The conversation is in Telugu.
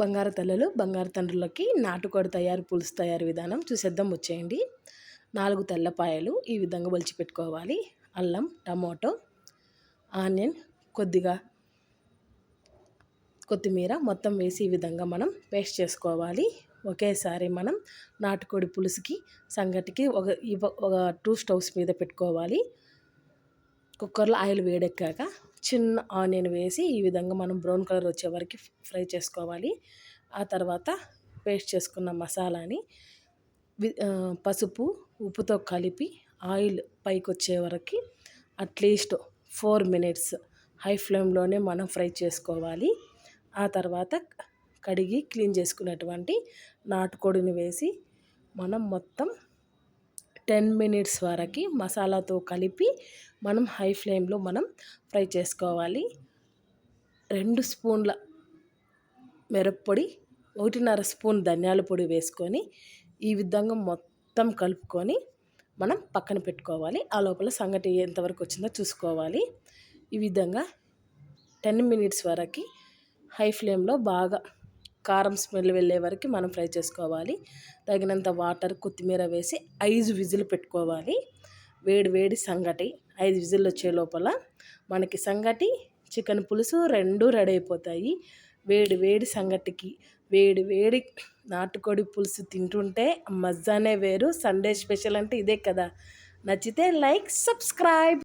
బంగారు తల్లలు బంగారు తండ్రులకి నాటుకోడి తయారు పులుసు తయారు విధానం చూసేద్దాం వచ్చేయండి. నాలుగు తెల్లపాయలు ఈ విధంగా ఒలిచి పెట్టుకోవాలి. అల్లం టమోటో ఆనియన్ కొద్దిగా కొత్తిమీర మొత్తం వేసి ఈ విధంగా మనం పేస్ట్ చేసుకోవాలి. ఒకేసారి మనం నాటుకోడి పులుసుకి సంగటికి ఒక ఒక టూ స్టవ్స్ మీద పెట్టుకోవాలి. కుక్కర్లో ఆయిల్ వేడెక్కాక చిన్న ఆనియన్ వేసి ఈ విధంగా మనం బ్రౌన్ కలర్ వచ్చే వరకు ఫ్రై చేసుకోవాలి. ఆ తర్వాత పేస్ట్ చేసుకున్న మసాలాని పసుపు ఉప్పుతో కలిపి ఆయిల్ పైకి వచ్చే వరకు అట్లీస్ట్ ఫోర్ మినిట్స్ హై ఫ్లేమ్లోనే మనం ఫ్రై చేసుకోవాలి. ఆ తర్వాత కడిగి క్లీన్ చేసుకున్నటువంటి నాటుకోడిని వేసి మనం మొత్తం టెన్ మినిట్స్ వరకు మసాలాతో కలిపి మనం హై ఫ్లేమ్లో మనం ఫ్రై చేసుకోవాలి. రెండు స్పూన్ల మిరప్పొడి ఒకటిన్నర స్పూన్ ధనియాల పొడి వేసుకొని ఈ విధంగా మొత్తం కలుపుకొని మనం పక్కన పెట్టుకోవాలి. ఆ లోపల సంగటి ఎంతవరకు వచ్చిందో చూసుకోవాలి. ఈ విధంగా టెన్ మినిట్స్ వరకు హై ఫ్లేమ్లో బాగా కారం స్మెల్ వెళ్ళే వరకు మనం ఫ్రై చేసుకోవాలి. తగినంత వాటర్ కొత్తిమీర వేసి ఐదు విజిల్ పెట్టుకోవాలి. వేడి వేడి సంగటి ఐదు విజిల్ వచ్చే లోపల మనకి సంగటి చికెన్ పులుసు రెండు రెడీ అయిపోతాయి. వేడి వేడి సంగటికి వేడి వేడి నాటుకోడి పులుసు తింటుంటే మజానే వేరు. సండే స్పెషల్ అంటే ఇదే కదా. నచ్చితే లైక్ సబ్స్క్రైబ్.